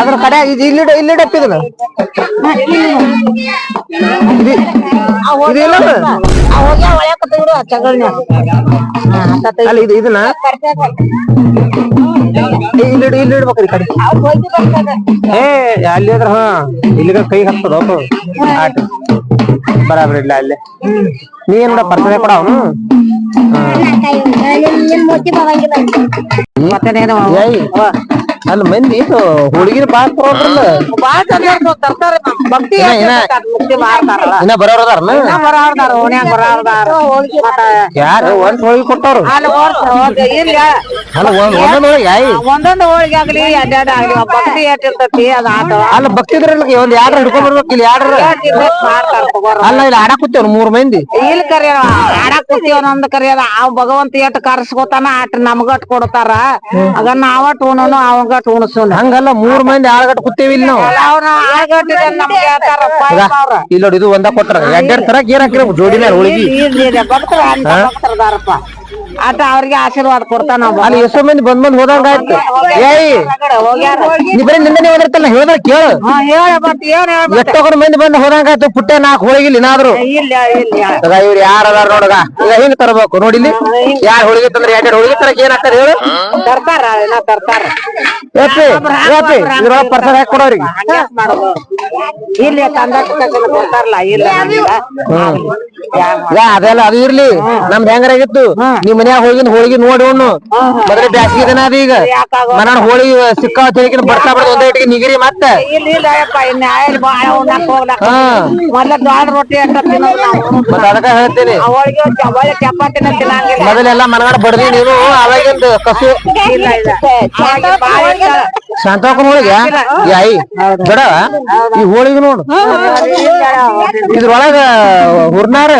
ಅದ್ರ ಕಡೆ ಇದು ಇಲ್ಲಿ ಇಲ್ಲಿ ಅದು? ಅಲ್ಲ, ಇದು ಇಲ್ಲಿ ಇಲ್ಲಿ ಕಡೆ. ಏ, ಅಲ್ಲಿ ಅದ್ರ ಹಾ, ಇಲ್ಲಿಗ ಕೈ ಹತ್ತದ ಬರಾಬರ್ ಇಲ್ಲ, ಅಲ್ಲೇ. ನೀ ಏನ್ ನೋಡ ಪರ್ಸನೆ ಕೊಡ ಅವನು? ಏಯ್. ಅಲ್ಲಿ ಮಂದಿ ಇದು ಹುಡುಗಿನ ಬಾಳ ತಗೊಂಡ್ರಲ್ಲ. ಭಕ್ತಿ ಇನ್ನ- ಇನ್ನ ಬರೋರ್ ಅದಾರನ ಯಾರು ಒಂದ್ ಹೋಳಿಗೆ ಕೊಟ್ಟವ್ರು? ಅಲ್ಲ ಒಂದ್ ಒಂದೊಂದ್ ಯಾಯಿ? ಒಂದೊಂದು ಹೋಳಿಗೆ ಆಗ್ಲಿ ಅಡ್ಡಾಡ ಆಗ್ಲಿ ಭಕ್ತಿ ಎಷ್ಟಿರ್ತೈತಿ ಅದ ಆಟ ಅಲ್ಲ ಭಕ್ತಿದ್ರಲ್ಲ ಒಂದ್ ಯಾಡ್ರ ಹಿಡ್ಕೊಂಡ್ ಬರ್ಬೇಕು ಇಲ್ಲಿ ಯಾಡ್ರ ಅಲ್ಲ ಇಲ್ಲಿ ಆಡಕ್ ಕೂತೇವ್ ಮೂರ್ ಮಂದಿ. ಇಲ್ಲಿ ಕರಿಯ ಆಡಕ್ ಕೂತೀವ್ ಒಂದ್ ಕರಿಯದ ಅವ್ ಭಗವಂತ ಎಟ್ ಕರ್ಸ್ಕೊತಾನ ಅಟ್ ನಮ್ಗಟ್ ಕೊಡ್ತಾರ. ಆಗ ನಾವಟ್ ಉಣನು ಅವಂಗಟ್ ಉಣಸುನ ಹಂಗಲ್ಲ ಮೂರ್ ಮಂದಿ ಆಳ್ಗಟ್ ಕೂತೇವಿ ಇಲ್ಲಿ ನಾವು. ಇಲ್ಲಿ ನೋಡಿ ಇದು ಒಂದ ಕೊಟ್ರ. ಎರಡ್ ತರ ಗೇರ್ ಹಾಕಿರ ಜೋಡಿನ ಹೋಳಿಗೆ ಆಟ ಅವ್ರಿಗೆ ಆಶೀರ್ವಾದ ಕೊಡ್ತಾನ. ಅಲ್ಲಿ ಎಷ್ಟೋ ಮಂದಿ ಬಂದ್ ಬಂದ್ ಹೋದಂಗ ಆಯ್ತು. ಏಯ್! ನೀ ಬರೀ ನಿಂದನೆ ಹೇಳ್ದ ಕೇಳು. ಹಾ ಹೇಳ ಮತ್ ಏನ್ ಹೇಳ್ ಎಷ್ಟೋ ಮಂದಿ ಬಂದ್ ಹೋದಂಗ ಆಯ್ತು ಪುಟ್ಟೆ ನಾಲ್ಕು ಏನಾದ್ರು ಇವ್ರು ಯಾರ ಅದಾರ ನೋಡಗ? ಈಗ ಹಿಂಗ್ ತರಬೇಕು ನೋಡಿಲಿ ಯಾರ ಹೋಳಿಗೆ ತಂದ್ರೆ ಎರಡೆರಡು ಹೋಳಿಗೆ ತರಕ್ ಏನ್ ಹಾಕ್ತಾರ ಹೇಳು. ತರ್ತಾರ ತರ್ತಾರ. ಏಪಿ ಏಪಿ ಇದ್ರೊಳಗ ಪರ್ಸರ್ ಹಾಕಿ ಕೊಡೋರಿಗೆ ಇಲ್ಲಿ ಅದೆಲ್ಲ ಅದು ಇರ್ಲಿ. ನಮ್ದು ಹೆಂಗಾಗಿತ್ತು ನಿಮ್ ಮನ್ಯಾಗ ಹೋಗಿನ ಹೋಳಿಗೆ ನೋಡಿ ಉಣ್ಣು. ಮೊದಲೇ ಬ್ಯಾಸಗಿ ದಿನ ಅದ ಈಗ? ಮನ ಹೋಳಿಗೆ ತೆಗಿನ ಬರ್ತಾ ಬರ್ತದ ಒಂದೇ ಇಟ್ಟಿಗೆ ನಿಗಿರಿ ಮತ್ತೆ. ಮತ್ತೆ ಅದಕ್ಕ ಹೇಳ್ತೀನಿ. ಮೊದಲೆಲ್ಲ ಮನಗಡ ಬಡ್ದಿ ನೀನು ಅವಾಗಿಂದ ಕಸು. ಇಲ್ಲ ಒಳಗೆ ಹೋಳಿಗೆ? ಯಾಯಿ ಬೇಡ ಈ ಹೋಳಿಗೆ ನೋಡು. ಇದ್ರೊಳಗ ಹುರ್ನಾರ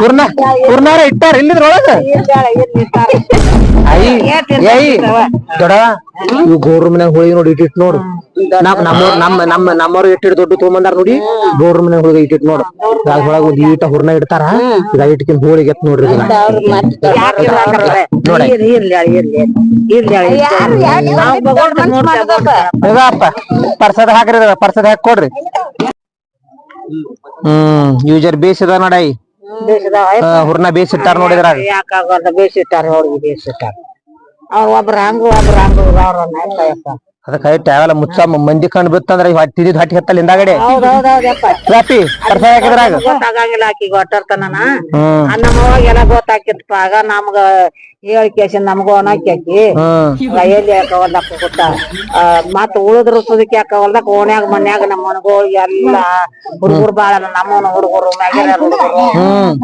ಹುರ್ನ ಹುರ್ನಾರ ಇಟ್ಟಾರ ಇಲ್ಲಿದ್ರೊಳಗ. ಅಯ್ಯ ಏಯ್ ದೊಡ ಇವ್ ಗೌಡ್ರ ಮನ್ಯಾಗ ಹೋಳಿಗೆ ನೋಡಿ ಇಟ್ಟಿಟ್ ನೋಡು. ನಮ್ ನಮ್ಮ ನಮ್ಮ ನಮ್ಮ ನಮ್ಮವ್ರು ಇಟ್ಟಿಟ್ ದೊಡ್ಡ ಬಂದಾರ ನೋಡಿ ಗೌಡ್ರ ಮನ್ಯಾಗ ಹೋಳಿಗೆ ಇಟ್ಟಿಟ್ ನೋಡು. ಅದ್ರೊಳಗ ಒಂದ್ ಈಟ ಹುರ್ನ ಇಡ್ತಾರ ಇದ ಇಟ್ಕಿನ್ ಹೋಳಿಗೆ ಎತ್ ನೋಡ್ರಿ? ನೋಡಿ. ಇದಪ್ಪ ಪರ್ಸದ ಹಾಕ್ರಿ ಪರ್ಸದ ಹಾಕಿ ಕೊಡ್ರಿ. ಹ್ಮ್ ಯೂಜರ್ ಬೇಸಿದ ನಡೈ ಹುರ್ನ ಬೇಸಿಟ್ಟಾರ ನೋಡಿದ್ರ ಯಾಕಾಗಲ್ಲ ಬೇಸಿಟ್ಟಾರ ಬೇಸಿಟ್ಟಾರ ಒಬ್ರ ಹಂಗ ಒಬ್ರ ಹಂಗ ಅವ್ರನ್ನ ಯಪ್ಪ. ಅದಕ್ಕ ಟ್ಯಾವೆಲ್ಲ ಮುಚ್ಚ ಮಂದಿ ಕಂಡು ಬಿತ್ತಂದ್ರ ಹೊಟ್ಟಿದ್ ಹೊಟ್ಟಿ ಹತ್ತಲ್ಲ ಹಿಂದಾಗಡೆ. ರಾಪಿ ಪರ್ಸ ಹಾಕಿದ್ರಾಗ. ಗೊತ್ತಾಗಂಗಿಲ್ಲ ಆಕಿ ಗೊಟ್ಟರ್ತನ ಹ್ಮ್. ನಮ್ಮ ಅವಾಗ ಎಲ್ಲ ಆಗ ನಮ್ಗ ಹೇಳಿ ಕೇಸಿ ನಮಗೂ ಅನಾಕ್ಯಾಕಿ ಎಲ್ಲಿ ಯಾಕವಲ್ದಕ್ಕ ಗೊತ್ತ ಮತ್ ಉಳಿದ್ರ ಸುದಕ್ಕೆ ಓಣ್ಯಾಗ ಮನ್ಯಾಗ ನಮ್ಮ ಮನಗಳು ಎಲ್ಲ ಹುಡುಗರು ಬಾಳ ನಮ್ಮವನ ಹುಡುಗರು ಮ್ಯಾಗಿನ ಹುಡುಗರು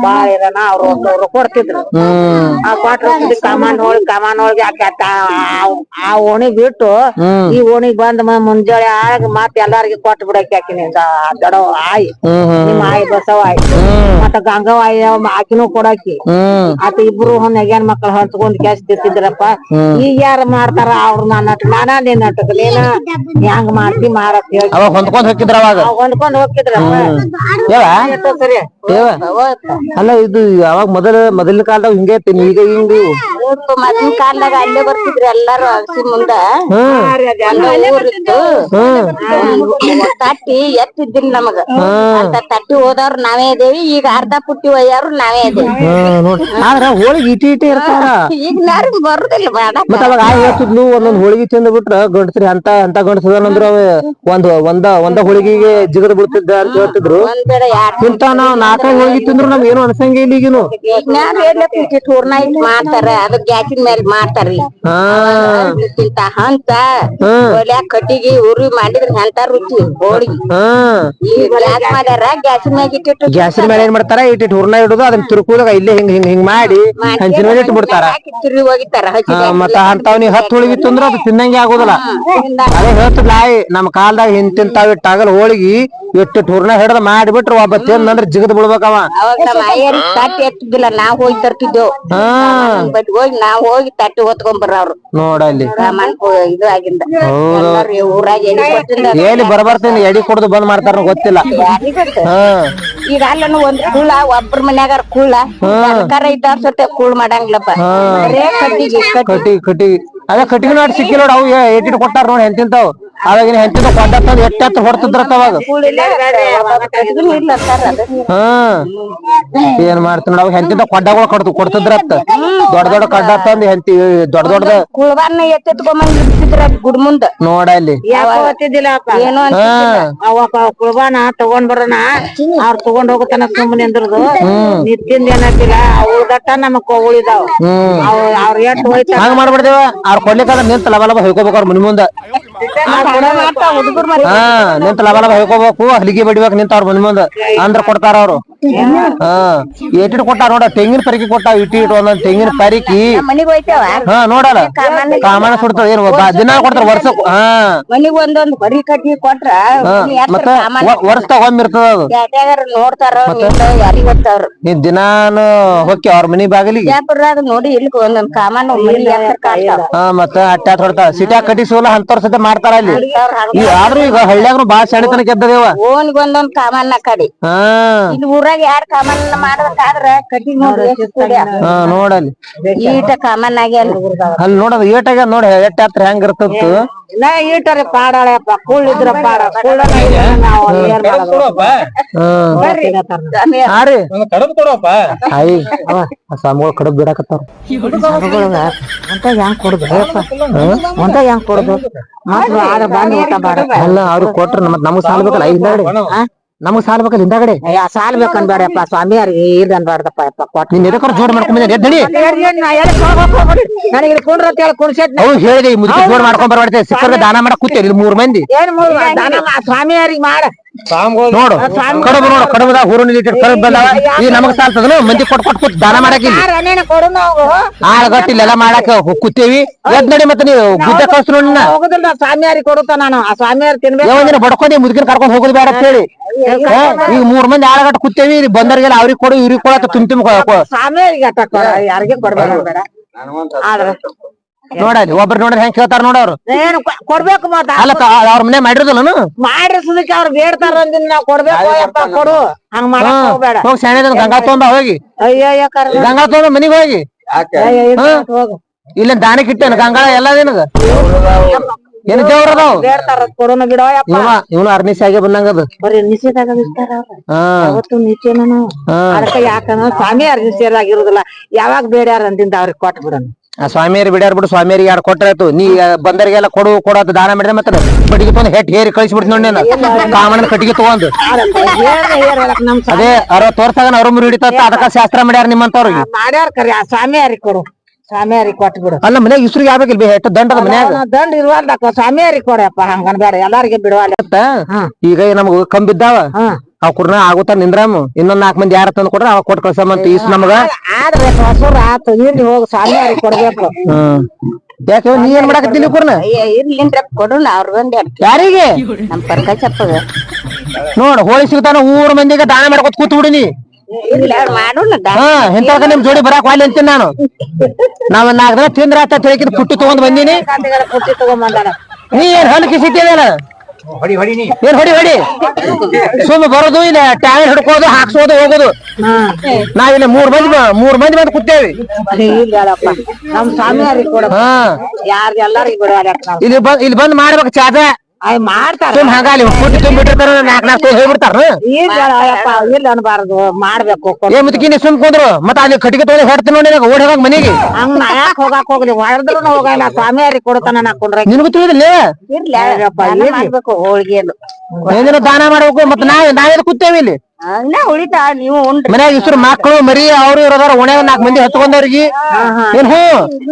ಬಾಳ ಇರನ ಅವ್ರು ಅವ್ರು ಕೊಡ್ತಿದ್ರು. ಆ ಕ್ವಾಟ್ರ ಸುದಿ ಕಮಾಂಡ್ ಹೋಳಿ ಕಮಾಂಡ್ ಹೋಳಿಗೆ ಆಕೆ ಆ ಓಣಿ ಬಿಟ್ಟು ಈ ಓಣಿಗ್ ಬಂದ್ ಮುಂಜಾಳೆ ಮುಂಜಾನೆ ಆಗ ಮತ್ ಎಲ್ಲಾರ್ಗಿ ಕೊಟ್ಟು ಬಿಡಕ್ಕೆ ಹಾಕಿನಿ ದೊಡ್ಡ ಆಯಿ. ನಿಮ್ಮ ಆಯಿ ಬಸವ ಆಯಿ. ಮತ್ತ ಗಂಗವ್ವ ಆಯಿ ಆಕಿನೂ ಕೊಡಾಕಿ. ಆತ ಇಬ್ರು ನೆಗ್ಯಾನ್ ಮಕ್ಳು ಹಂಚ್ಕೊಂಡ್ ಕ್ಯಾಶ್ ತಿಂತಿದ್ರಪ್ಪ ಈಗ ಯಾರ ಮಾಡ್ತಾರ ಅವ್ರ ನನ್ನ ನಾನ ನೀನ್ ನಟಕ ನೀನ? ಹೆಂಗ್ ಮಾಡ್ತಿ ಮಾಡತ್ ಹೇಳಿ ಅವಾಗ ಹೊಂದ್ಕೊಂಡ್ ಹೋಗಿದ್ರ ಅವಾಗ? ಹೊಂದ್ಕೊಂಡ್ ಹೋಗಿದ್ರಪ್ಪ ಅಲ್ಲ ಇದು ಅವಾಗ ಮೊದಲ ಮೊದಲಿನ ಕಾಲದಾಗ ಹಿಂಗೆ ಐತಿ ಈಗ ಹಿಂಗ? ಮೊದಲಿನ ಕಾಲದಾಗ ಅಲ್ಲೇ ಬರ್ತಿದ್ರಿ ಎಲ್ಲಾರು ಅಗಸಿ ಮುಂದ. ಊರಿತ್ತು ತಟ್ಟಿ ಎತ್ತಿದ್ದಿಲ್ಲ ನಮಗ. ಅಂತ ತಟ್ಟಿ ಹೋದವ್ರು ನಾವೇ ಇದೇವಿ. ಈಗ ಅರ್ಧ ಪುಟ್ಟಿ ಒಯ್ಯಾರು ನಾವೇ ಇದೇವಿ. ನೋಡ್ ಆದ್ರ ಹೋಳಿಗೆ ಇಟಿ ಇಟಿ ಇರ್ತಾರ ಈಗ ಯಾರು ಬರುದಿಲ್ಲ ಮತ್ತ ಅವಾಗ ಆ ಹೇಳ್ತಿದ್ಲು ಒಂದೊಂದ್ ಹೋಳಿಗೆ ತಿಂದ ಬಿಟ್ರ ಗಂಡಸ್ರಿ ಅಂತ ಅಂತ ಗಂಡಸದನಂದ್ರ ಅವ. ಒಂದ್ ಒಂದ ಒಂದ ಹೋಳಿಗೆಗೆ ಜಿಗದ್ ಬಿಡ್ತಿದ್ದ ಅಂತ ಹೇಳ್ತಿದ್ರು. ಇಂತ ನಾವ್ ನಾಲ್ಕ ಹೋಳಿಗೆ ತಿಂದ್ರು ನಮ್ಗೆ ಏನು ಅನ್ಸಂಗಿಲ್ಲ ಇಲ್ಲ ಮಾಡ್ತಾರ? ಎಲ್ಲ ಮಾಡ್ತಾರ ಅದ್ರ ಗ್ಯಾಸಿನ ಮೇಲೆ ಮಾಡ್ತಾರ್ರಿ ಹಾ. ಇಂತ ಹಂತ ಹ್ಮ್ ಒಲ್ಯಾಗ ಕಟ್ಟಿಗೆ ಉರಿ ಮಾಡಿದ್ರ ಎಂತ ರುಚಿ? ಹೋಳಿಗೆ. ಹಾ. ಈಗ ಗ್ಯಾಸ್ ಮಾಡ್ಯಾರ ಗ್ಯಾಸಿನ ಮ್ಯಾಗ ಇಟ್ಟಿಟ್ಟು ಗ್ಯಾಸಿನ ಮೇಲೆ ಏನ್ ಮಾಡ್ತಾರ? ಇಟ್ಟಿಟ್ಟು ಹುರ್ನ ಇಡುದು ಅದನ್ನ ತಿರುಕುದಾಗ ಇಲ್ಲೇ ಹಿಂಗ್ ಹಿಂಗ್ ಹಿಂಗ್ ಮಾಡಿ ಹಂಚಿನ ಮೇಲೆ ಇಟ್ಟು ಬಿಡ್ತಾರ. ಹಸಿ ಹಾ, ಮತ್ತ ಅಂತವ್ ನೀ ಹತ್ತು ಹೋಳಿಗೆ ತಿಂದ್ರ ಅದು ತಿನ್ನಂಗೆ ಆಗುದಿಲ್ಲ. ಅದೇ ಹೇಳ್ತಿದ್ಲ ಲಾಯಿ ನಮ್ ಕಾಲ್ದಾಗ ಹಿಂತಿಂತಾವ್ ಇಟ್ಟಾಗಲ್ ಹೋಳಿಗಿ ಇಟ್ಟು ಟೂರ್ನ ಹಿಡ್ದ ಮಾಡಿಬಿಟ್ರು ಒಬ್ಬ ತಿನ್ನಂದ್ರ ಜಿಗದ್ ಬಿಡ್ಬೇಕವ. ಅವಾಗ ನಮ್ಮ ಅಯ್ಯರ್ ತಟ್ಟಿ ಎತ್ತಿದ್ದಿಲ್ಲ ನಾವ್ ಹೋಗಿ ತರ್ತಿದ್ದೆವು. ಹಾ. ಬಟ್ ಹೋಗಿ ನಾವ್ ಹೋಗಿ ತಟ್ಟಿ ಹೊತ್ಕೊಂಡ್ ಅವ್ರು. ನೋಡಲ್ಲಿ ಸಾಮಾನ್ ಕೊ- ಇದು ಆಗಿಂದ. ಹೌದು. ಊರಾಗ ಎಲ್ಲಿ ಬರಬರ್ತೀನಿ ಎಡಿ ಕೊಡ್ದು ಬಂದ್ ಮಾಡ್ತಾರ ಗೊತ್ತಿಲ್ಲ. ಯಾರಿಗ್ ಗೊತ್ತು? ಹಾ. ಈಗ ಅಲ್ಲನು ಒಂದ್ ಕುಳ್ಳ ಒಬ್ರ ಮನ್ಯಾಗ ಕುಳ್ಳ. ಸರ್ಕಾರ ಇದ್ದಾರ ಸತ್ಯ ಕೂಳ್ ಮಾಡಂಗಿಲ್ಲಪ್ಪ. ಬರೇ ಕಟ್ಟಿಗೆ ಕಟ್ಟಿ ಕಟಿ ಕಟಿ ಅದ ಕಟ್ಟಿಗೆ ನೋಡಿ ಸಿಕ್ಕಿ ನೋಡ್ ಅವು ಏಟಿಟ್ ಕೊಟ್ಟಾರ ನೋಡಿ ಹೆಂತಿಂತಾವ್. ಅವಾಗಿನ ಹೆಂಚಿನ ಕೊಡ್ಡ ತಂದ್ ಎಟ್ಟ ಹೊಡ್ತಿದ್ರ ಹೊಡ್ತಿದ್ರತ್ತ ಅವಾಗ. ಹಾ. ಏನ್ ಮಾಡ್ತೀನಿ ನೋಡ್ ಅವ್ ಹೆಂತಿಂತ ಕೊಡ್ಡಗಳು ಕೊಡ್ತು ಕೊಡ್ತಿದ್ರತ್ತ ದೊಡ್ಡ ದೊಡ್ಡ ಕಡ್ಡ ತಂದ್ ಹೆಂತಿ ದೊಡ್ಡ ದೊಡ್ಡ ಕುಳ್ಬಾರ್ನ ಎತ್ತೆತ್ಕೊಂಬಂದ್ ಬಿಡ್ತಿದ್ರ ಗುಡ್ ಮುಂದ. ನೋಡ ಅಲ್ಲಿ. ಏನೋ ಕುಳ್ಬಾನ ತಗೊಂಡ್ ಬರೋಣ. ಅವ್ರ ತಗೊಂಡ್ ಹೋಗತನ ಸುಮ್ಮನೆ ಅಂದ್ರದು ನಿತ್ತಿಂದ ಏನತ್ತಿಲ್ಲ ಉಳ್ದಟ್ಟ ನಮಗ್ ಉಳಿದಾವ್ ಅವ್ರ ಎಟ್ ಹೋಯ್ತ. ಹಂಗ ಮಾಡ್ಬಿಡ್ತೇವ? ಅವ್ರ ಕೊಡ್ಲಿಕ್ಕಾದ್ರ ನಿಂತ ಲಬ ಲಬ ಹೇಳ್ಕೋಬೇಕು ಅವ್ರ ಮನಿ ಮುಂದ. ಹಾ ನಿಂತ ಲಬ ಲಬ ಹೇಳ್ಕೋಬೇಕು ಹಲಿಗೆ ಬಡಿಬೇಕು ನಿಂತ ಅವ್ರ ಮನಿ ಮುಂದ ಅಂದ್ರ ಕೊಡ್ತಾರ ಅವ್ರು. ಹಾ ಏಟಿಟ್ ಕೊಟ್ಟಾರ ನೋಡ ತೆಂಗಿನ ಪರಿಕಿ ಕೊಟ್ಟಾವ ಇಟ್ಟಿ ಇಟ್ಟು ಒಂದೊಂದ್ ತೆಂಗಿನ ಪರಿಕಿ. ಮನಿಗ್ ಹೋಯ್ತೇವ? ಹಾ ನೋಡಲ್ಲ ಕಾಮಣ್ಣ ಸುಡ್ತಾರ ಏನ್ ಒಬ್ಬ ದಿನ ಕೊಡ್ತಾರ ವರ್ಷ ಹಾ. ಮನಿಗ್ ಒಂದೊಂದ್ ಬರಿ ಕಟ್ಟಿ ಕೊಟ್ರ ಮತ್ತ ವರ್ಷದಾಗ ಒಮ್ಮೆ ಇರ್ತದ ಅದು. ನೋಡ್ತಾರ ಯಾರಿಗ್ ಗೊತ್ತವ್ರ ನೀ ದಿನಾನು ಹೊಕ್ಕಿ ಅವ್ರ ಮನಿ ಬಾಗಿಲಿಗೆ. ನೋಡಿ ಇಲ್ಲಿ ಒಂದೊಂದ್ ಕಾಮನ್ ಹಾ ಮತ್ತ ಅಟ್ಟ ಹೊಡ್ತಾರ ಸಿಟ್ಯಾಗ ಕಟ್ಟಿ ಸೋಲ ಅಂತವ್ರ ಸತೆ ಮಾಡ್ತಾರ ಅಲ್ಲಿ? ಆದ್ರೂ ಈಗ ಹಳ್ಳ್ಯಾಗ್ನು ಬಾಳ ಸೆಣತನ ಕೆದ್ದದೇವ. ಓನ್ಗ್ ಒಂದೊಂದ್ ಕಾಮನ್ ಕಡಿ. ಹಾ. ಇಲ್ಲಿ ಊರಾಗ ಯಾರ್ ಕಾಮನ್ನ ಮಾಡ್ಬೇಕಾದ್ರ ಕಟ್ಟಿ ನೋಡಿ ಹಾ ನೋಡಲ್ಲಿ. ಈಟ ಕಾಮನ್ ಆಗಿ ಅಲ್ಲಿ ನೋಡೋದು ಏಟಾಗ ನೋಡಿ ಎಟ್ಟ ಹತ್ರ ಹೆಂಗ್ ಇರ್ತತ್ತು ನಾ ಈಟರಿ ಪಾಡಾಳಪ್ಪ ಕುಳ್ ಇದ್ರ ಪಾಡ. ನಾವ್ ಏನ್ ಮಾಡೋದು? ರೀ. ಕಡಬ್ ಕೊಡಪ್ಪ. ಆಯಿ ಆ ಸ್ವಾಮಿಗಳು ಕಡಬ್ ಬಿಡಾಕತ್ತಾರ. ಅಂತ ಹೆಂಗ್ ಕೊಡುದು ಅಂತ ಹೆಂಗ್ ಕೊಡುದು? ಊಟ ಅಲ್ಲ ಅವ್ರು ಕೊಟ್ರ ಮತ್ ನಮಗ್ ಸಾಲ ಬೇಕಲ್ಲ ಹಿಂದಾಗಡೆ ನಮಗ್ ಸಾಲ ಬೇಕಲ್ಲ ಹಿಂದಾಗಡೆ ಅಯ್ಯ ಸಾಲ ಬೇಕನ್ಬೇಡಪ್ಪ ಸ್ವಾಮಿ ಇದ್ ಅನ್ಬಾರ್ದಪ್ಪ ಯಪ್ಪ ಕೊಟ್ಟ. ನೀನ್ ಎದಕ್ಕಾರ ಜೋಡ್ ಮಾಡ್ಕೊಂಡ್ ಎದ್ದಡಿ ನನಗೆ ಕುಂಡ್ರ ಅಂತ ಹೇಳಿ ಹೇಳಿದೆ ಈ ಮುದುಕಿ ಜೋಡ್ ಮಾಡ್ಕೊಂಡ್ ಬರ್ಬಾರ್ದೆ. ಸಿಕ್ಕರ್ಗೆ ದಾನ ಮಾಡಕ್ ಕೂತೇರಿ ಇಲ್ಲಿ ಮೂರ್ ಮಂದಿ? ಏನ್ ಸ್ವಾಮಿಯಾರಿಗೆ ಮಾಡ. ನೋಡು ಕಡುಬು ನೋಡು ಕಡುಬುದಾಗ ಹೂರು ಲೀಟರ್ ಕಡುಬು ಬಂದಾವ ಈಗ ನಮಗ್ ಸಾಲ್ತದನು ಮಂದಿ ಕೊಟ್ ದಾನ ಮಾಡಕ್ ಆಳಗಟ್ಟಿ ಇಲ್ಲೆಲ್ಲ ಮಾಡಾಕ ಕೂತೇವಿ ಎದ್ ನಡಿ ಮತ್ತೆ ನೀವು ಗುದ್ದ ಕಳ್ಸ ನೋಡಿ. ಹೋಗುದಿಲ್ಲ ಸ್ವಾಮಿಯಾರಿಗೆ ಕೊಡುತ್ತ ನಾನು ಆ ಸ್ವಾಮಿಯಾರ್ ತಿನ್ಬೇಕು ಬಡ್ಕೊಂಡಿ ಮುದುಕಿನ ಕರ್ಕೊಂಡು ಹೋಗೋದು ಬೇಡ ಅಂತ ಹೇಳಿ ಈಗ ಮೂರ್ ಮಂದಿ ಆಳಗಟ್ಟ ಕೂತೇವಿ ಬಂದವ್ರಿಗೆಲ್ಲ ಅವ್ರಿಗೆ ಕೊಡು ಇವ್ರಿಗೆ ಕೊಡತ್ತ ತುಂಬ ಸ್ವಾಮಿಯಾರಿಗೆ ಯಾರಿಗೆ ಕೊಡ್ಬೇಡ ಬೇಡ ನೋಡಲ್ಲಿ ಒಬ್ರು ನೋಡ್ರಿ ಹೆಂಗ್ ಕೇಳ್ತಾರ ನೋಡವ್ರು ಏನು ಕೊ- ಕೊಡ್ಬೇಕು ಮತ್ತ ಅಲ್ಲ ಅವ್ರ ಮನೆ ಮಾಡಿರೋದಲ್ಲನು ಮಾಡ್ರಿ ಸುದಕ್ಕೆ ಅವ್ರು ಬೇಡ್ತಾರ ಅಂದಿನ ನಾವ್ ಕೊಡ್ಬೇಕು ಯಪ್ಪ ಕೊಡು. ಹಂಗ್ ಮಾಡಕ್ ಹೋಗ್ಬೇಡ. ಹೋಗಿ ಶಾಣೆ ಗಂಗಾ ತೊಂಬ ಹೋಗಿ. ಅಯ್ಯಯ್ಯ ಗಂಗಾ ತೊಂಬ ಮನಿಗ್ ಹೋಗಿ. ಹೋಗು. ಇಲ್ಲ ದಾನಕ್ ಇಟ್ಟೇನ ಗಂಗಾಳ ಎಲ್ಲ ನಿನಗ? ಏನ್ ದೇವ್ರ ಅದಾವ್? ಬೇಡ್ತಾರ ಕೊಡೋನ ಬಿಡೋ ಯಪ್ಪ ಇವ ಇವನು ಅರ್ನಿಸ್ ಆಗಿ ಬಂದಂಗದ ಬರೀ ಅವ್ರು. ಹಾ. ಅವತ್ತು ನಿಶ್ಚಯನ ನಾವು. ಹಾ. ಅದಕ್ಕೆ ಯಾಕಂದ್ರ ಸ್ವಾಮಿಯಾರ್ ನಿಶ್ಚಯರಾಗಿರುದಿಲ್ಲ ಯಾವಾಗ ಬೇಡ್ಯಾರ ಅಂದಿಂದ ಅವ್ರಿಗೆ ಕೊಟ್ಟು ಬಿಡೋಣ ಆ ಸ್ವಾಮಿಯರ್ ಬಿಡ್ಯಾರ ಬಿಡು ಸ್ವಾಮಿಯರಿಗೆ ಯಾರು ಕೊಟ್ರಾಯ್ತು ನೀ ಆ, ಬಂದರಿಗೆಲ್ಲ ಕೊಡು ಕೊಡೋದು ದಾನ ಮಾಡಿದ್ರೆ ಮತ್ತೆ ಕಟ್ಟಿಗೆ ತೊಗೊಂಡು ಹೆಟ್ ಹೇರಿ ಕಳಿಸ್ಬಿಡ್ತು ನೋಡಿ ನಾನು. ಕಾಮಣ್ಣ ಕಟ್ಟಿಗೆ ತಗೊಂಡು. ಅದೇ ಅರವತ್ತು ವರ್ಷಾಗ ಅರುಮುರಿ ಹಿಡಿತ ಅದಕ್ಕ ಶಾಸ್ತ್ರ ಮಾಡ್ಯಾರ ನಿಮ್ಮಂತವ್ರಿಗೆ ಮಾಡ್ಯಾರ ಕರಿ ಆ ಸ್ವಾಮಿಯಾರಿಗೆ ಕೊಡು. ಸ್ವಾಮಿಯಾರಿಗೆ ಕೊಟ್ಟು ಬಿಡು ಅಲ್ಲ ಮನ್ಯಾಗ ಇಸ್ರಿಗೆ ಯಾವಾಗಿಲ್ ಬೇ ದಂಡ ಮನ್ಯಾಗ. ದಂಡ ಇರುವಲ್ದಕ್ಕ ಸ್ವಾಮಿಯಾರಿಗೆ ಕೊಡಪ್ಪ ಹಂಗನ್ ಬೇಡ ಎಲ್ಲಾರಿಗೆ ಬಿಡುವಲ್ಲ. ಮತ್ತ ಈಗ ನಮಗ ಕಂಬಿದ್ದಾವ? ಅವ್ ಕುರ್ನ ಆಗುತ್ತ ನಿಂದ್ರಾಮ ಇನ್ನೊಂದ್ ನಾಲ್ಕ್ ಮಂದಿ ಯಾರ ತಂದ್ ಕೊಡ್ರ ಅವ ಕೊಟ್ ಕಳ್ಸಮಂತ ಈಸ್ ನಮಗ ಆತು ಹೋಗ ಸ್ವಾಮಿಯಾರಿಗೆ ಕೊಡ್ಬೇಕು ಯಾಕೆ ನೀ ಏನ್ ಮಾಡಾಕತ್ತೀನಿ ಕುರ್ನ ಇರ್ಲಿಂದ್ರ ಕೊಡುನ? ಅವ್ರ ಬಂದೆ ಯಾರಿಗೆ? ನಮ್ ಪರ್ಕ ನೋಡ್ ಹೋಳಿ ಸಿಗ್ತಾನ ಊರ್ ಮಂದಿಗೆ ದಾನ ಮಾಡ್ಕೊತ ಕೂತ್ ಬಿಡಿನಿ ನಿಮ್ ಜೋಡಿ ಬರಾಕ್ ವಾಲಿ ಅಂತೀನಿ ನಾನು. ನಾವ್ ನಾಕ್ ದಿನ ತಿಂದ್ರ ಆತ ತಿಳಿಕಿದ್ ಪುಟ್ಟಿ ತಗೊಂಡ್ ಬಂದಿನಿ. ನೀ ಏನ್ ಹಲ್ಕಿ ಸಿಟ್ಟಿದೇನ ಹೊಡಿ ಹೊಡಿ ನೀ ಏನ್ ಹೊಡಿ ಹೊಡಿ? ಸುಮ್ಮ ಬರೋದು ಇಲ್ಲ ಟ್ಯಾಲೆಂಟ್ ಹಿಡ್ಕೋದು ಹಾಕ್ಸೋದು ಹೋಗೋದು. ನಾವಿಲ್ಲಿ ಮೂರ್ ಮಂದಿ ಮೂರ್ ಮಂದಿ ಬಂದು ಕೂತೇವಿ. ಇಲ್ಲಿ ಬಂದ್ ಇಲ್ಲಿ ಬಂದ್ ಮಾಡ್ಬೇಕು ಚಾದ ಅಯ್ಯ ಮಾಡ್ತಾರ. ಸುಮ್ ಹಂಗ ಅಲ್ಲಿ ಪುಟ್ಟಿ ತುಂಬಿಟ್ಟಿರ್ತಾರ ನಾಕ್ ನಾಕ್ ಹೋಗ್ಬಿಡ್ತಾರ. ಅಯ್ಯಪ್ಪ ಇಲ್ಲ ಅನ್ಬಾರ್ದು ಮಾಡ್ಬೇಕು. ಏ ಸುಮ್ ಕುಂದ್ರು ಮತ್ತ ಅಲ್ಲಿ ಕಟ್ಟಿಗೆ ಹೊಡ್ತೀನಿ ನೋಡಿ ನನಗೆ ಓಡಿ ಹೋಗಂಗ್ ಮನೆಗೆ. ಹಂಗ ನಾ ಯಾಕೆ ಹೋಗಾಕ್ ಹೋಗ್ಲಿ ಹೊಡೆದ್ರು ಹೋಗಲ್ಲ ಸ್ವಾಮಿಯಾರಿಗೆ ಕೊಡ್ತಾನ ನಾ ಕುಂಡ್ರೆ. ನಿನಗೂ ತಿಳಿದಿಲ್ಲ? ಇರ್ಲಿ ದಾನ. ಮಾಡ್ಬೇಕು ಹೋಳ್ಗೆದು ಏನೇನೋ ದಾನ ಮಾಡ್ಬೇಕು ಮತ್ತ ನಾವ್ ನಾವೇನು ಕೂತೇವಿ ಇಲ್ಲಿ? ಇನ್ನ ಉಳಿತಾ ನೀವು ಉಂಡ್ರಿ. ಮನ್ಯಾಗ ಇಸ್ರು ಮಕ್ಕಳು ಮರಿ ಅವ್ರು ಇರೋದಾರ ಓಣ್ಯಾಗ ನಾಲ್ಕು ಮಂದಿ ಹತ್ಕೊಂಡವ್ರಿಗೆ. ಏನ್ ಹ್ಞೂ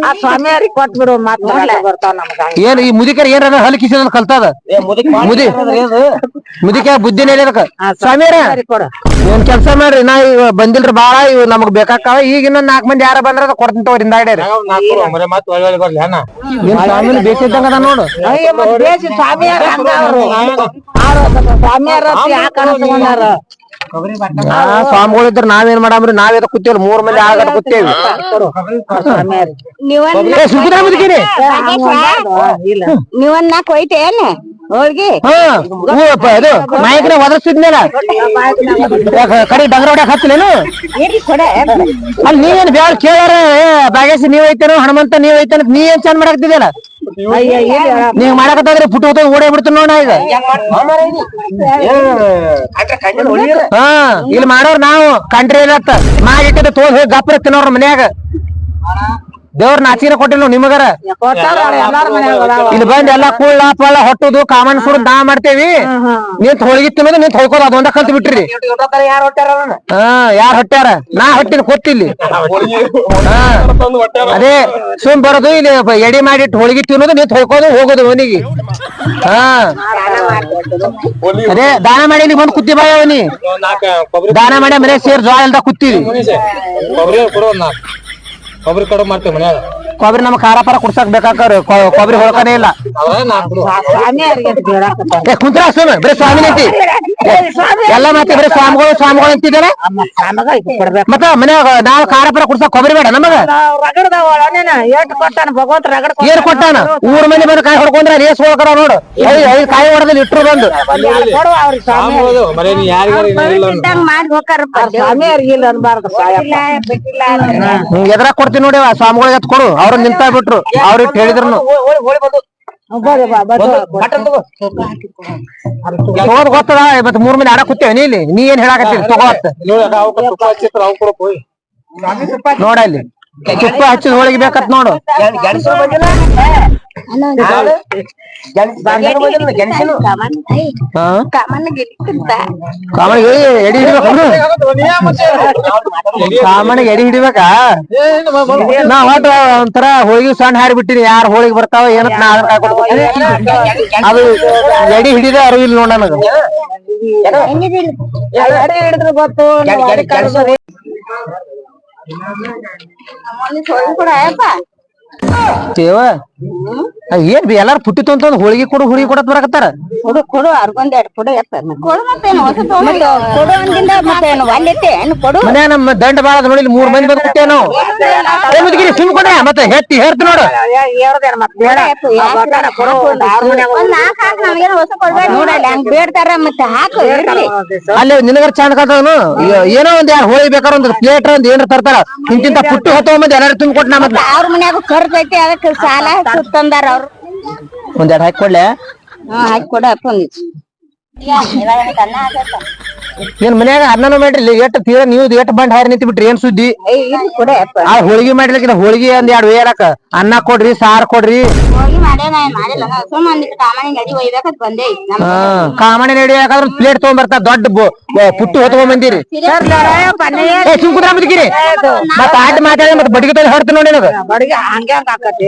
ಆ ಸ್ವಾಮಿಯಾರಿಗೆ ಕೊಟ್ ಬಿಡು ಮತ್ ಬರ್ತಾವ ನಮ್ಗ ಏನ್ ಈ ಮುದಿಕರ್ ಏನಾರ ಹಲ್ ಕಿಸಿದ ಕಲ್ತದ? ಮುದಿ ಮುದಿಕ ಬುದ್ಧಿನೇ ಇಲ್ಲ ಅದಕ್ಕ? ಸ್ವಾಮಿಯರ ಕೊಡು. ಏನ್ ಕೆಲ್ಸ ಮಾಡ್ರಿ? ನಾ ಇವ ಬಂದಿಲ್ರಿ ಬಾಳ ಇವ್ ನಮಗ್ ಬೇಕಾಕಾವ ಈಗ ಇನ್ನೊಂದ್ ನಾಲ್ಕು ಮಂದಿ ಯಾರ ಬಂದ್ರ ಅದ ಕೊಡ್ತೀನಿ ತಗೋರಿ ಹಿಂದಾಗಡೆ ಏನ್ ಸ್ವಾಮಿನ ಅದ ನೋಡು. ಸ್ವಾಮಿಯರ ಸ್ವಾಮಿಯರ ಯಾಕೆ ಆ ಸ್ವಾಮಿಗಳು ಇದ್ರ ನಾವೇನ್ ಮಾಡಾಮ್ರಿ? ನಾವ್ ಕೂತೇವಿ ಮೂರ್ ಮಂದಿ ಆಗದ ಕೂತೇವಿ ನೀವನ್ನ ನಾಕ್ ಹೋಯ್ತೆ ಏನ್? ಹೋಳ್ಗಿ. ಹಾ. ಹೂ ಇದು ಒದರ್ಸಿದ್ಮೇಲ. ಕಡೆ ಡಂಗರ ಹೊಡ್ಯಾಕ ಹತ್ತಲೇನು ಕೊಡೆ. ಅಲ್ಲಿ ನೀವೇನ್ ಬೇಡ ಕೇಳಾರ? ಬಾಗೇಶ್ ನೀವ್ ಐತೇನು? ಹನುಮಂತ ನೀವ್ ಐತೇನ? ನೀ ಏನ್ ಚಂದ ಮಾಡಾಕ್ತಿದ್ಯಲ್ಲ ನೀವ್ ಮಾಡಕತ್ತಾದ್ರೆ ಪುಟ್ಟು ಹೋದ ಓಡೇ ಬಿಡ್ತೀನಿ ನೋಡ ಈಗ. ಹಾ ಇಲ್ಲಿ ಮಾಡೋರ್ ನಾವು ಕಂಟ್ರಿ ಇರತ್ತ. ಮಾಡಿಟ್ಟಿದ್ದ ತೋಲ್ ಹೋಗಿ ಗಪ್ರ ತಿನ್ನೋರ್ ಮನ್ಯಾಗ. ದೇವ್ರ ನಾಚಿನ ಕೊಟ್ಟಿಲ್ಲ ನಿಮಗರ. ಇಲ್ಲಿ ಬಂದ್ ಎಲ್ಲಾ ಕುಳ್ಳ ಪಳ್ಳ ಹೊಟ್ಟುದು ಕಾಮನ್ ಸುಡ್ ನಾ ಮಾಡ್ತೇವಿ ನಿಂತ ಹೋಳಿಗೆ ತಿನ್ನೋದು ನಿಂತ್ ಹೊಯ್ಕೋದು ಅದೊಂದ ಕಲ್ತ್ ಬಿಟ್ರಿ ಹಾ ಯಾರ್ ಹೊಟ್ಯಾರ ನಾ ಹೊಟ್ಟಿನ ಕೊತ್ತಿಲ್ಲಿ ಅದೇ ಸುಮ್ ಬರೋದು ಇಲ್ಲಿ ಎಡಿ ಮಾಡಿಟ್ಟು ಹೋಳಿಗೆ ತಿನ್ನೋದು ನಿಂತ್ ಹೋಗೋದು ಹೋಗೋದು ಮನಿಗೆ ಹಾ ಅದೇ ದಾನ ಮಾಡಿ ಇಲ್ಲಿ ಬಂದು ಕುತ್ತಿ ಬಾಯ ಅವನಿ ದಾನ ಮಾಡಿ ಮನೆ ಸೇರ್ ಜೋಳ ಎಲ್ದ ಕುತ್ತೀವಿ ಕೊಬ್ಬರಿ ಕೊಡು ಒಂದ್ ನಾಲ್ಕು ಕೊಬ್ಬರಿ ಕಡು ಮಾಡ್ತೇವೆ ಮನ್ಯಾಗ ಕೊಬ್ಬರಿ ನಮ್ ಖಾರ ಪಾರ ಕುಡ್ಸಕ್ ಬೇಕಾಕ್ರಿ ಕೊಬ್ಬರಿ ಹೊಡ್ಕನೇ ಇಲ್ಲ ಕುಂತ್ರ ಬರೀ ಸ್ವಾಮಿ ಐತಿ ಎಲ್ಲ ಮಾತಾಡ್ರಿ ಬರೀ ಸ್ವಾಮಿಗಳು ಸ್ವಾಮಿಗಳು ಅಂತಿದ್ದಾರೆ? ಮತ್ತ ಮನ್ಯಾಗ ನಾವ್ ಖಾರ ಪಾರ ಕುಡ್ಸಕ್ ಕೊಬ್ಬರಿ ಬೇಡ ನಮಗ? ಏನ್ ಕೊಟ್ಟಾನ ಊರ್ ಮನೆ ಬಂದು ಕಾಯಿ ಹೊಡ್ಕೊಂಡ್ರ ರೇಸ್ ಹೋಗ್ತಾರ ನೋಡು. ಐದ್ ಕಾಯಿ ಹೊಡೆದಲ್ಲಿ ಇಟ್ರು ಬಂದು. ಎದ್ರಾಗ ಕೊಡ್ತೀನಿ ನೋಡಿ ಸ್ವಾಮಿಗಳಿಗೆ ಎತ್ ಕೊಡು. ಅವ್ರ ನಿಂತ ಬಿಟ್ರು ಅವ್ರಿಗೆ ಹೇಳಿದ್ರು. ತಗೋದ್ ಗೊತ್ತದ? ಮತ್ ಮೂರ್ ಮಂದಿ ಆಡ ಕೂತೇವೆ ನೀ ಇಲ್ಲಿ? ನೀ ಏನ್ ಹೇಳಾಕತ್ತೀರಿ ತಗೋತ್ ನೋಡ ಇಲ್ಲಿ. ತುಪ್ಪ ಹಚ್ಚಿದ ಹೋಳಿಗೆ ಬೇಕತ್ ನೋಡು. ಹಾ? ಕಾಮನ್ ಗಿಟ್ಟಿರ್ತ ಕಾಮಣಿಗೆ ಎಡಿ ಹಿಡಿಬೇಕು ಎಡಿ ಹಿಡಿಬೇಕಾ? ನಾ ಹೊಟ್ಟ ಒಂಥರ ಹೋಳಿಗೆ ಸಣ್ಣ ಹಾರಿ ಬಿಟ್ಟಿನಿ ಯಾರ ಹೋಳಿಗೆ ಬರ್ತಾವ ಏನಂತ ನಾ ಅದನ್ನ ಕಾಯ್ಕೊಂಡ್ ಕೂತೀನಿ. ಅದು ಎಡಿ ಹಿಡಿದ ಅರಿವಿಲ್ಲ ಇಲ್ಲ ನೋಡ ನನಗ. ಗೊತ್ತು ನೀವ್ ಒಳಗ್ ಕಳ್ಸೋರಿ. ಕೂಡ ತೇವ ಅದ್ ಏನ್ ಬಿ ಎಲ್ಲಾರು ಪುಟ್ಟಿ ತೊಂತಂದ್ ಹೋಳಿಗೆ ಕೊಡು ಹುಳಿ ಕೊಡತ್ ಬರಕತ್ತಾರ? ಕೊಡು ಕೊಡು ಅರ್ಗೊಂದ್ ಎರಡು ಕೊಡು ನಮ್ಮ ದಂಡ ಬಾಳ ನೋಡಿ ಮೂರ್ ಮಂದಿ ಬಂದ್ ಕೂತೇವ್ ನಾವು. ಏ ಮುದುಕಿರಿ ಸುಮ್ ಕೊಡ ಮತ್ತೆ ಹೆಟ್ಟಿ ಹೇರ್ತಿ ನೋಡು ಅಲ್ಲಿ ನಿನಗರ ಚಂದ ಕಾತವನು ಏನೋ ಒಂದ್ ಯಾರು ಹೋಳಿ ಬೇಕಾರ ಒಂದ್ ಪ್ಲೇಟ್ ಅಂತ ಏನಾರ ತರ್ತಾರ. ಇಂತಿಂತ ಪುಟ್ಟು ಹತ್ತೋ ಮಂದಿ ಎಲ್ಲಾರು ತುಂಬ ಕೊಟ್ಟು ನಾ ಮತ್ತೆ ಅವ್ರ ಮನ್ಯಾಗ ಖರ್ಚು ಐತಿ ಅದಕ್ಕೆ ಸಾಲ ಸುತ್ತಂದಾರ ಅವ್ರು. ಒಂದೆರಡು ಹಾಕಿ ಕೊಡ್ಲೆ? ಹಾ ಹಾಕಿ ಕೊಡ ಆಗತ್ತ ಏನ್ ಮನ್ಯಾಗ ಅನ್ನನೂ ಮಾಡ್ರಿ ಎಷ್ಟ್ ತೀರ ನೀವು ಎಷ್ಟ್ ಬಂಡ್ ಹಾರಿ ನಿಂತ ಬಿಟ್ರಿ ಏನ್ ಸುದ್ದಿ? ಆ ಹೋಳಿಗೆ ಮಾಡ್ಲಿಕ್ಕೆ ಹೋಳಿಗೆ ಒಂದ್ ಎರಡ್ ವೇಯಲಕ ಅನ್ನ ಕೊಡ್ರಿ ಸಾರ್ ಕೊಡ್ರಿ. ಹೋಗಿ ಮಾಡ್ಯಾನ ಮಾಡಿಲ್ಲ ಸುಮ್ಮ ಒಂದಿಟ್ಟು ಕಾಮಣಿ ನಡಿ ಒಯ್ಬೇಕಂತ ಬಂದೆ ಐತಿ ನಮ್ ಕಾಮಣಿ ನಡಿ ಯಾಕಂದ್ರ ಪ್ಲೇಟ್ ತಗೊಂಡ್ಬರ್ತಾ ದೊಡ್ಡ ಬೊ- ಬೊ- ಪುಟ್ಟು ಹೊತ್ಕೊಂಡ್ ಬಂದಿರಿ. ಏ ಸುಮ್ ಕುದ್ರ ಮುದುಕಿರಿ ಮತ್ತ ಆಟ ಮಾತಾಡಿ ಮತ್ತ ಬಡಿಗೆ ತಲೆ ಹೊಡ್ತೀನಿ ನೋಡಿ ನನಗ. ಬಡಿಗೆ ಹಂಗೆ ಆಕತಿ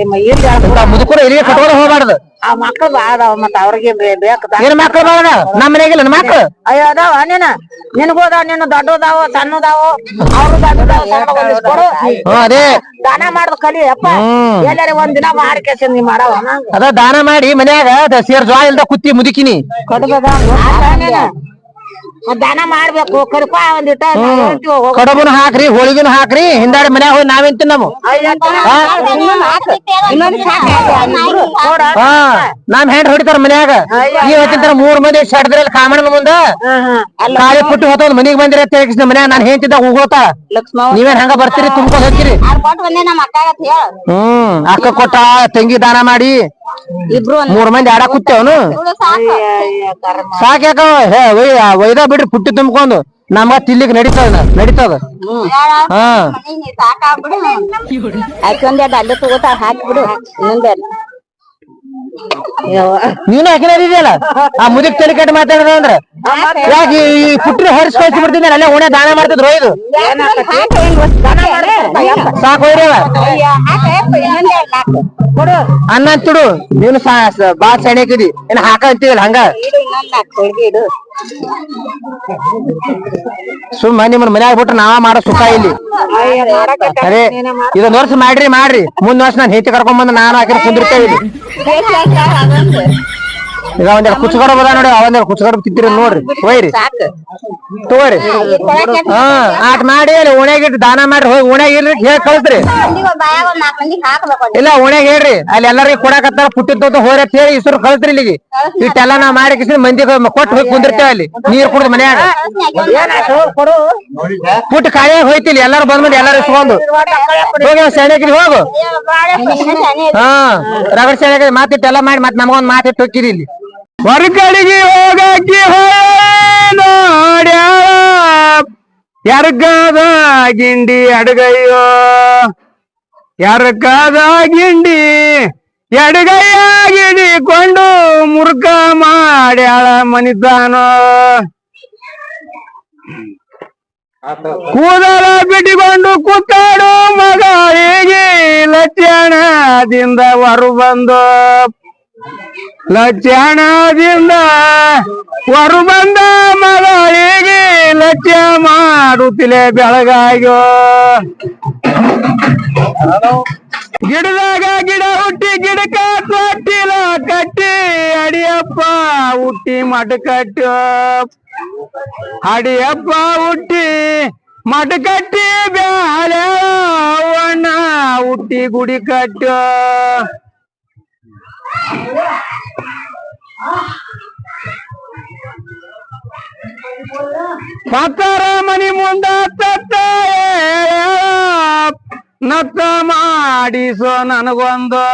ಮುದುಕರು ಎಲ್ಲಿಗೆ ಕಟ್ಕೊಂಡು ಹೋಗ್ಬಾರ್ದು? ಆ ಮಕ್ಳು ಬಾಳ ಅದಾವ ಮತ್ತ ಅವ್ರಿಗೆ ಬೇ- ಮಕ್ಕಳು ಏನ್ ಮಕ್ಳು ಬಾಳ ನಮ್ಮ ಮನೆಗಿಲ್ಲ ಮಕ್ಳು. ಅಯ್ಯೋ ಅದಾವ ನೀನ ನಿನಗೂ ನಿನ್ನ ನೀನು ದೊಡ್ಡದಾವ ಸಣ್ಣದಾವ ಅವ್ರು ದೊಡ್ಡದಾವ ಸಣ್ಣದಾವ ಒಂದಿಷ್ಟ್ ಕೊಡು. ಹ್ಮ್ ಅದೇ. ದಾನ ಮಾಡುದು ಕಲಿ ಅಪ್ಪ ಹ್ಮ್. ಎಲ್ಲಾರ ಒಂದ್ ದಿನ ಮಾಡಿ ನೀ ಮಾಡವ ಅದ ದಾನ ಮಾಡಿ ಮನ್ಯಾಗ ಸೇರ್ ಜ್ವಾಳ ಇಲ್ದ ಕುತ್ತಿ ಮುದುಕಿನಿ. ದಾನ ಮಾಡ್ಬೇಕು ಕರಿಪ ಒಂದಿಟ್ಟ ಕಡಬುನ ಹಾಕ್ರಿ ಹೋಳಿಗಿನ ಹಾಕ್ರಿ ಹಿಂದಾಡಿ ಮನ್ಯಾಗ ಹೋಗಿ ನಾವೇನ್ ಹಾ? ನಾನ್ ಹೆಂಡ್ ಹೊಡಿತಾರ ಮನ್ಯಾಗ. ಈ ತಿಂತಾರ ಮೂರ್ ಮಂದಿ ಸಡ್ದ್ರಲ್ಲಿ ಕಾಮಣ್ಣ ಮುಂದ ಕಾಳಿ ಪುಟ್ಟು ಹೋತ ಮನಿಗ್ ಬಂದಿರ ಅಂತ ಮನ್ಯಾಗ ನಾನ್ ಹೆಂತಿದ್ದ ಹೋಗೋತ ನೀವೇನ್ ಹಂಗ ಬರ್ತೀರಿ ತುಂಬ್ಕೊಂಡ್ ಹೋಗ್ತೀರಿ ಹ್ಮ್ ಅಕ್ಕ ಕೊಟ್ಟ ತಂಗಿ ದಾನ ಮಾಡಿ. ಇಬ್ರು ಮೂರ್ ಮಂದಿ ಆಡಕ್ ಕೂತೇವನು ಸಾಕು. ಸಾಕ್ ಯಾಕ? ಒಯ್ದ ಬಿಡ್ರಿ ಪುಟ್ಟಿ ತುಂಬ್ಕೊಂಡು ನಮ್ಗ ತಿಲ್ಲಿಗ್ ನಡೀತದ ನಡೀತದ. ಹಾ. ಒಂದೆರಡು ಅಲ್ಲೇ ಹಾಕ್ಬಿಡು. ಇನ್ನೊಂದೆರಡು ನೀನು ಹಾಕಿನ ಇದೆಯಲ್ಲ ಆ ಮುದಿಕ್ ತಲೆ ಕೆಟ್ಟ ಮಾತಾಡಿದ ಅಂದ್ರ? ಈ ಪುಟ್ರಿ ಹರಿಸಿ ಕಳ್ಸಿ ಬಿಡ್ತೀನಿ ಅಲ್ಲೇ ಓಣೆ ದಾನ ಮಾಡ್ತಿದ್ರು ಇದು ಸಾಕು ಹೋಯ್ರವ ಕೊಡು ಅನ್ನ ಅಂತಿಡು, ನೀನು ಬಾ ಸೆಣಕಿದಿ ಏನ್ ಹಾಕ ಹಂಗ? ಸುಮ್ಮ ನಿಮ್ಮನ್ ಮನ್ಯಾಗ ಬಿಟ್ರೆ ನಾವ ಮಾಡೋ ಸುಖ ಇಲ್ಲಿ. ಅರೆ ಇದೊಂದ್ ವರ್ಷ ಮಾಡ್ರಿ ಮಾಡ್ರಿ. ಮುಂದ್ ವರ್ಷ ನಾನ್ ಹೆಚ್ಚು ಕರ್ಕೊಂಡ್ ಬಂದು ನಾನು ಹಾಕಿ ಕುಂದಿರ್ತೇವೆ ಈಗ ಒಂದೆರಡು ಕುಚ್ಚಗಡ ಬದ ನೋಡಿ ಅವಂದೆರಡು ಕುಚ್ಚಗಡ ತಿಂತೀರಿ ನೋಡ್ರಿ, ಹೋಯ್ರಿ. ತಗೋರಿ. ಹಾ, ಆಟ ಮಾಡಿ ಅಲ್ಲಿ ಓಣ್ಯಾಗ ಇಟ್ಟು ದಾನ ಮಾಡ್ರಿ, ಹೋಗಿ ಓಣ್ಯಾಗ ಇರ್ರಿ ಹೇಳಿ ಕಳಿಸ್ರಿ. ಇಲ್ಲ ಓಣ್ಯಾಗ ಹೇಳ್ರಿ, ಅಲ್ಲಿ ಎಲ್ಲರಿಗೂ ಕೊಡಕತ್ತಾರ ಪುಟ್ಟಿದ್ದ ಹೋರಿ ಹೇಳಿ ಇಸ್ರು ಕಳಿಸ್ರಿ ಇಲ್ಲಿಗೆ. ಇಟ್ಟೆಲ್ಲ ನಾ ಮಾಡಿ ಕಿಸಿ ಮಂದಿ ಕೊಟ್ಟು ಹೋಗಿ ಕುಂದಿರ್ತೇವೆ ಅಲ್ಲಿ, ನೀರ್ ಕುಡ್ದು ಮನ್ಯಾಗ. ಪುಟ್ಟ ಕಾಯಾಗ ಹೋಯ್ತಿಲ್ಲ ಎಲ್ಲಾರು ಬಂದ್ಬಿಟ್ಟು ಎಲ್ಲಾರು ಇಸ್ಕೊಂಡು. ಹೋಗಿ ಸೆಣಕಿರಿ ಹೋಗು. ಹಾ, ರಗಡ್ ಸೆಣಕಿರಿ ಮಾತಿಟ್ಟೆಲ್ಲ ಮಾಡಿ, ಮತ್ತೆ ನಮಗೊಂದು ಮಾತಿಟ್ಟು ಹೋಗಿರಿ ಇಲ್ಲಿ. ಹೊರಗಡೆಗೆ ಹೋಗಕ್ಕೆ ನೋಡ್ಯಾಳ. ಯಾರಗಾದ ಗಿಂಡಿ ಅಡಗಯ್ಯೋ? ಯಾರಗಾದ ಗಿಂಡಿ ಎಡಗೈಯ ಗಿಡಿಕೊಂಡು ಮುರುಕ ಮಾಡ್ಯಾಳ ಮನಿತಾನೋ ಕೂದಲ ಬಿಟ್ಟಿಕೊಂಡು ಕೂತಾಡು ಮಗ, ಹೇಗೆ ಲಕ್ಷಣದಿಂದ ಹೊರ ಬಂದು ಲಕ್ಷಣದಿಂದ ಹೊರು ಬಂದ ಮಗಳಿಗೆ ಲಕ್ಷ್ಯ ಮಾಡುತ್ತಿಲೆ ಬೆಳಗಾಗ್ಯೋ ಗಿಡದಾಗ ಗಿಡ ಹುಟ್ಟಿ ಗಿಡಕ್ಕ ಕಟ್ಟಿಲ ಕಟ್ಟಿ ಅಡಿಯಪ್ಪ ಹುಟ್ಟಿ ಮಠ ಕಟ್ಟು ಅಡಿಯಪ್ಪ ಹುಟ್ಟಿ ಮಠ ಕಟ್ಟಿ ಬ್ಯಾಳೆ ಹುಟ್ಟಿ ಗುಡಿ ಕಟ್ಟು. ಮಕ್ಕರ ಮನಿ ಮುಂದ ತತ್ತ ನತ್ತ ಮಾಡಿಸೋ ನನಗೊಂದು.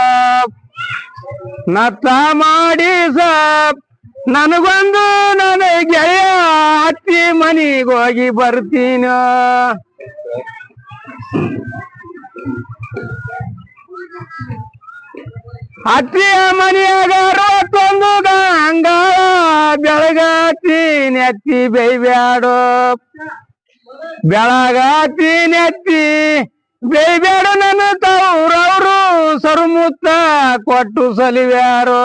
ನತ್ತ ಮಾಡಿಸ ನನಗೊಂದು ನನಗೆ ಗೆಳೆಯ ಅತ್ತಿ ಮನಿಗೆ ಹೋಗಿ ಬರ್ತೀನ. ಅತ್ತಿಯ ಮನೆಯಾಗ ಅರವತ್ತೊಂದು ಗಂಗಾಳ ಬೆಳಗಾತೀನಿ ನೆತ್ತಿ ಬೈಬ್ಯಾಡು ಬೆಳಗಾತೀನಿ ನೆತ್ತಿ ಬೇಯ್ಬೇಡ ನನ್ನ ತವ್ರವ್ರು ಸರುಮುತ್ತ ಕೊಟ್ಟು ಸಲಿವ್ಯಾರು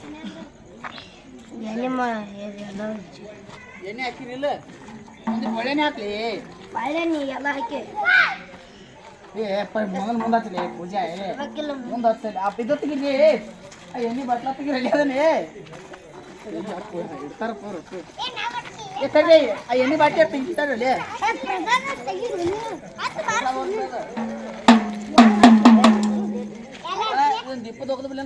ಎಣ್ಣೆ ಹಾಕಿರಿಲ್ಲ ಒಳ್ಳೆನೆ ಹಾಕ್ಲಿ. ಏ ಮಗನ ಮುಂದೆ ಹಚ್ಚಲಿ ಪೂಜಾ. ಮುಂದೆ ಹಚ್ಚಲಿ ಆ ಬಿದ್ದ ತೆಗಿರಿ ಆ ಎಣ್ಣೆ ಬಟ್ಲ ತೆಗಿರಿ ಅದನ್ನೇ. ಇಡ್ತಾರ ಪೂರು. ಏ ಆ ಎಣ್ಣೆ ಬಾಟಿ ತೆಗಿತಾರಲ್ಲಿ ಒಂದು ದೀಪದ ಹೋಗದ ಬಿಲ್ಲ